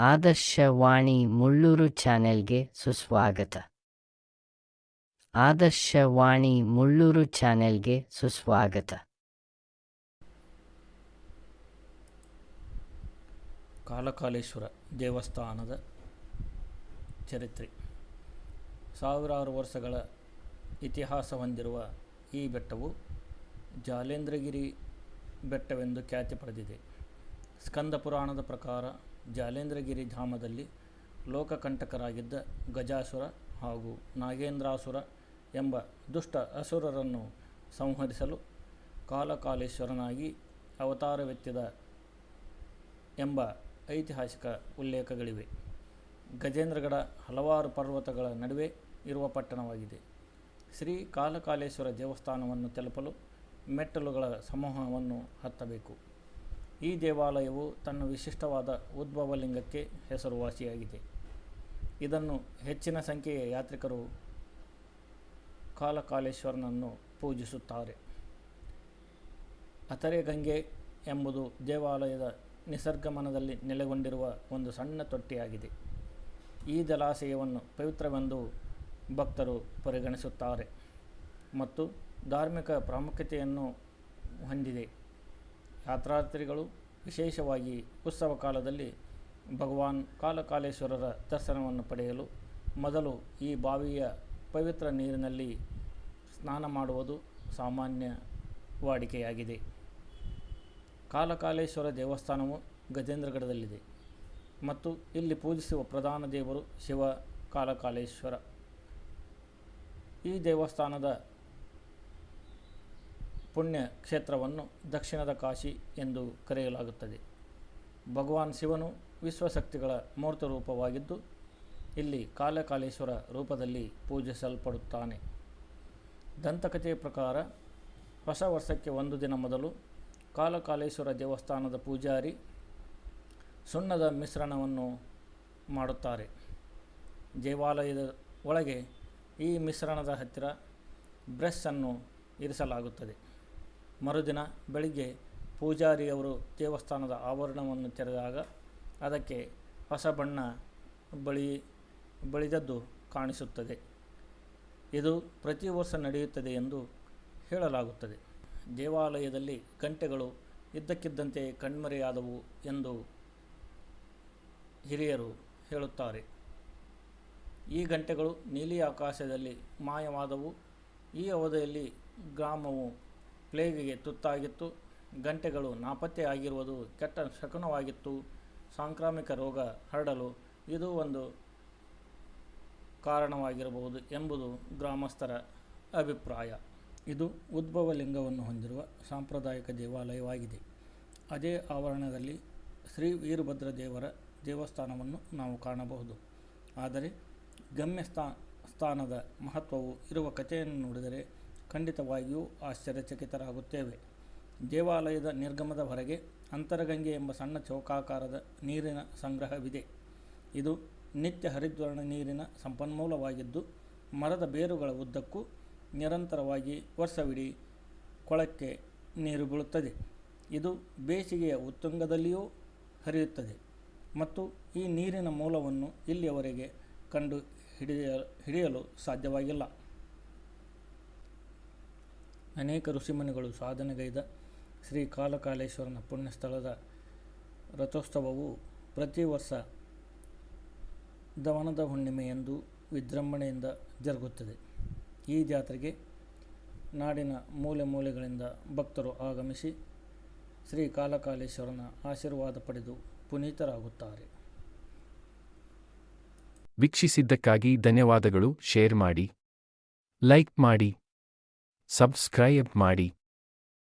ಆದರ್ಶವಾಣಿ ಮುಳ್ಳೂರು ಚಾನೆಲ್ಗೆ ಸುಸ್ವಾಗತ. ಆದರ್ಶವಾಣಿ ಮುಳ್ಳೂರು ಚಾನೆಲ್ಗೆ ಸುಸ್ವಾಗತ. ಕಾಲಕಾಲೇಶ್ವರ ದೇವಸ್ಥಾನದ ಚರಿತ್ರೆ. ಸಾವಿರಾರು ವರ್ಷಗಳ ಇತಿಹಾಸ ಹೊಂದಿರುವ ಈ ಬೆಟ್ಟವು ಜಾಲೇಂದ್ರಗಿರಿ ಬೆಟ್ಟವೆಂದು ಖ್ಯಾತಿ ಪಡೆದಿದೆ. ಸ್ಕಂದ ಪುರಾಣದ ಪ್ರಕಾರ ಜಾಲೇಂದ್ರಗಿರಿ ಧಾಮದಲ್ಲಿ ಲೋಕಕಂಟಕರಾಗಿದ್ದ ಗಜಾಸುರ ಹಾಗೂ ನಾಗೇಂದ್ರಾಸುರ ಎಂಬ ದುಷ್ಟ ಅಸುರರನ್ನು ಸಂಹರಿಸಲು ಕಾಲಕಾಲೇಶ್ವರನಾಗಿ ಅವತಾರವೆತ್ತಿದ ಎಂಬ ಐತಿಹಾಸಿಕ ಉಲ್ಲೇಖಗಳಿವೆ. ಗಜೇಂದ್ರಗಡ ಹಲವಾರು ಪರ್ವತಗಳ ನಡುವೆ ಇರುವ ಪಟ್ಟಣವಾಗಿದೆ. ಶ್ರೀ ಕಾಲಕಾಲೇಶ್ವರ ದೇವಸ್ಥಾನವನ್ನು ತಲುಪಲು ಮೆಟ್ಟಲುಗಳ ಸಮೂಹವನ್ನು ಹತ್ತಬೇಕು. ಈ ದೇವಾಲಯವು ತನ್ನ ವಿಶಿಷ್ಟವಾದ ಉದ್ಭವಲಿಂಗಕ್ಕೆ ಹೆಸರುವಾಸಿಯಾಗಿದೆ. ಇದನ್ನು ಹೆಚ್ಚಿನ ಸಂಖ್ಯೆಯ ಯಾತ್ರಿಕರು ಕಾಲಕಾಲೇಶ್ವರನನ್ನು ಪೂಜಿಸುತ್ತಾರೆ. ಅತರೆ ಗಂಗೆ ಎಂಬುದು ದೇವಾಲಯದ ನಿಸರ್ಗಮನದಲ್ಲಿ ನೆಲೆಗೊಂಡಿರುವ ಒಂದು ಸಣ್ಣ ತೊಟ್ಟಿಯಾಗಿದೆ. ಈ ಜಲಾಶಯವನ್ನು ಪವಿತ್ರವೆಂದು ಭಕ್ತರು ಪರಿಗಣಿಸುತ್ತಾರೆ ಮತ್ತು ಧಾರ್ಮಿಕ ಪ್ರಾಮುಖ್ಯತೆಯನ್ನು ಹೊಂದಿದೆ. ಯಾತ್ರಾರ್ಥಿಗಳು ವಿಶೇಷವಾಗಿ ಉತ್ಸವ ಕಾಲದಲ್ಲಿ ಭಗವಾನ್ ಕಾಲಕಾಲೇಶ್ವರರ ದರ್ಶನವನ್ನು ಪಡೆಯಲು ಮೊದಲು ಈ ಬಾವಿಯ ಪವಿತ್ರ ನೀರಿನಲ್ಲಿ ಸ್ನಾನ ಮಾಡುವುದು ಸಾಮಾನ್ಯ ವಾಡಿಕೆಯಾಗಿದೆ ಕಾಲಕಾಲೇಶ್ವರ ದೇವಸ್ಥಾನವು ಗಜೇಂದ್ರಗಢದಲ್ಲಿದೆ ಮತ್ತು ಇಲ್ಲಿ ಪೂಜಿಸುವ ಪ್ರಧಾನ ದೇವರು ಶಿವ ಕಾಲಕಾಲೇಶ್ವರ. ಈ ದೇವಸ್ಥಾನದ ಪುಣ್ಯ ಕ್ಷೇತ್ರವನ್ನು ದಕ್ಷಿಣದ ಕಾಶಿ ಎಂದು ಕರೆಯಲಾಗುತ್ತದೆ. ಭಗವಾನ್ ಶಿವನು ವಿಶ್ವಶಕ್ತಿಗಳ ಮೂರ್ತ ರೂಪವಾಗಿದ್ದು ಇಲ್ಲಿ ಕಾಲಕಾಲೇಶ್ವರ ರೂಪದಲ್ಲಿ ಪೂಜಿಸಲ್ಪಡುತ್ತಾನೆ. ದಂತಕಥೆಯ ಪ್ರಕಾರ, ಹೊಸ ವರ್ಷಕ್ಕೆ ಒಂದು ದಿನ ಮೊದಲು ಕಾಲಕಾಲೇಶ್ವರ ದೇವಸ್ಥಾನದ ಪೂಜಾರಿ ಸುಣ್ಣದ ಮಿಶ್ರಣವನ್ನು ಮಾಡುತ್ತಾರೆ. ದೇವಾಲಯದ ಒಳಗೆ ಈ ಮಿಶ್ರಣದ ಹತ್ತಿರ ಬ್ರಷನ್ನು ಇರಿಸಲಾಗುತ್ತದೆ. ಮರುದಿನ ಬೆಳಿಗ್ಗೆ ಪೂಜಾರಿಯವರು ದೇವಸ್ಥಾನದ ಆವರಣವನ್ನು ತೆರೆದಾಗ ಅದಕ್ಕೆ ಹೊಸ ಬಣ್ಣ ಬಳಿ, ಬಳಿದದ್ದು ಕಾಣಿಸುತ್ತದೆ. ಇದು ಪ್ರತಿ ವರ್ಷ ನಡೆಯುತ್ತದೆ ಎಂದು ಹೇಳಲಾಗುತ್ತದೆ. ದೇವಾಲಯದಲ್ಲಿ ಗಂಟೆಗಳು ಇದ್ದಕ್ಕಿದ್ದಂತೆ ಕಣ್ಮರೆಯಾದವು ಎಂದು ಹಿರಿಯರು ಹೇಳುತ್ತಾರೆ. ಈ ಗಂಟೆಗಳು ನೀಲಿ ಆಕಾಶದಲ್ಲಿ ಮಾಯವಾದವು. ಈ ಅವಧಿಯಲ್ಲಿ ಗ್ರಾಮವು ಪ್ಲೇಗಿಗೆ ತುತ್ತಾಗಿತ್ತು. ಗಂಟೆಗಳು ನಾಪತ್ತೆಯಾಗಿರುವುದು ಕೆಟ್ಟ ಶಕುನವಾಗಿತ್ತು. ಸಾಂಕ್ರಾಮಿಕ ರೋಗ ಹರಡಲು ಇದು ಒಂದು ಕಾರಣವಾಗಿರಬಹುದು ಎಂಬುದು ಗ್ರಾಮಸ್ಥರ ಅಭಿಪ್ರಾಯ. ಇದು ಉದ್ಭವ ಲಿಂಗವನ್ನು ಹೊಂದಿರುವ ಸಾಂಪ್ರದಾಯಿಕ ದೇವಾಲಯವಾಗಿದೆ. ಅದೇ ಆವರಣದಲ್ಲಿ ಶ್ರೀ ವೀರಭದ್ರ ದೇವರ ದೇವಸ್ಥಾನವನ್ನು ನಾವು ಕಾಣಬಹುದು. ಆದರೆ ಗಮ್ಯ ಸ್ಥಾ ಸ್ಥಾನದ ಮಹತ್ವವು ಇರುವ ಕಥೆಯನ್ನು ನೋಡಿದರೆ ಖಂಡಿತವಾಗಿಯೂ ಆಶ್ಚರ್ಯಚಕಿತರಾಗುತ್ತೇವೆ. ದೇವಾಲಯದ ನಿರ್ಗಮದ ಹೊರಗೆ ಅಂತರಗಂಗೆ ಎಂಬ ಸಣ್ಣ ಚೌಕಾಕಾರದ ನೀರಿನ ಸಂಗ್ರಹವಿದೆ. ಇದು ನಿತ್ಯ ಹರಿದ್ವರ್ಣ ನೀರಿನ ಸಂಪನ್ಮೂಲವಾಗಿದ್ದು, ಮರದ ಬೇರುಗಳ ಉದ್ದಕ್ಕೂ ನಿರಂತರವಾಗಿ ವರ್ಷವಿಡೀ ಕೊಳಕ್ಕೆ ನೀರು ಬೀಳುತ್ತದೆ. ಇದು ಬೇಸಿಗೆಯ ಉತ್ತುಂಗದಲ್ಲಿಯೂ ಹರಿಯುತ್ತದೆ ಮತ್ತು ಈ ನೀರಿನ ಮೂಲವನ್ನು ಇಲ್ಲಿಯವರೆಗೆ ಕಂಡು ಹಿಡಿಯ ಹಿಡಿಯಲು ಸಾಧ್ಯವಾಗಿಲ್ಲ. ಅನೇಕ ಋಷಿಮುನಿಗಳು ಸಾಧನೆಗೈದ ಶ್ರೀ ಕಾಲಕಾಲೇಶ್ವರನ ಪುಣ್ಯಸ್ಥಳದ ರಥೋತ್ಸವವು ಪ್ರತಿ ವರ್ಷ ದವನದ ಹುಣ್ಣಿಮೆಯಂದು ವಿಜೃಂಭಣೆಯಿಂದ ಜರುಗುತ್ತದೆ. ಈ ಜಾತ್ರೆಗೆ ನಾಡಿನ ಮೂಲೆ ಮೂಲೆಗಳಿಂದ ಭಕ್ತರು ಆಗಮಿಸಿ ಶ್ರೀ ಕಾಲಕಾಲೇಶ್ವರನ ಆಶೀರ್ವಾದ ಪಡೆದು ಪುನೀತರಾಗುತ್ತಾರೆ. ವೀಕ್ಷಿಸಿದ್ದಕ್ಕಾಗಿ ಧನ್ಯವಾದಗಳು. ಶೇರ್ ಮಾಡಿ, ಲೈಕ್ ಮಾಡಿ. ಸಬ್ಸ್ಕ್ರೈಬ್ ಮಾಡಿ.